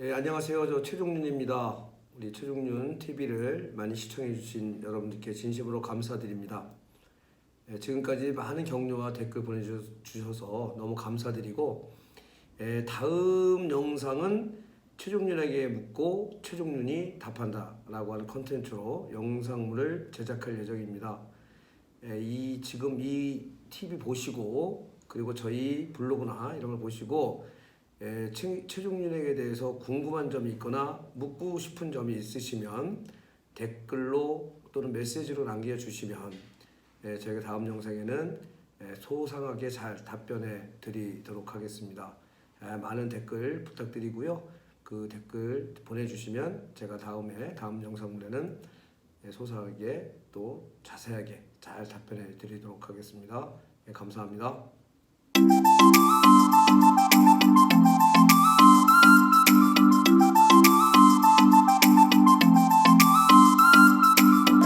예, 안녕하세요. 저 최종윤입니다. 우리 최종윤 TV를 많이 시청해 주신 여러분들께 진심으로 감사드립니다. 예, 지금까지 많은 격려와 댓글 보내주셔서 너무 감사드리고 예, 다음 영상은 최종윤에게 묻고 최종윤이 답한다 라고 하는 컨텐츠로 영상물을 제작할 예정입니다. 예, 이 지금 이 TV 보시고 그리고 저희 블로그나 이런 걸 보시고 예, 최, 최종윤에게 대해서 궁금한 점이 있거나 묻고 싶은 점이 있으시면 댓글로 또는 메시지로 남겨주시면 예, 저희가 다음 영상에는 예, 소상하게 잘 답변해 드리도록 하겠습니다. 예, 많은 댓글 부탁드리고요. 그 댓글 보내주시면 제가 다음에 다음 영상물에는 예, 소상하게 또 자세하게 잘 답변해 드리도록 하겠습니다. 예, 감사합니다.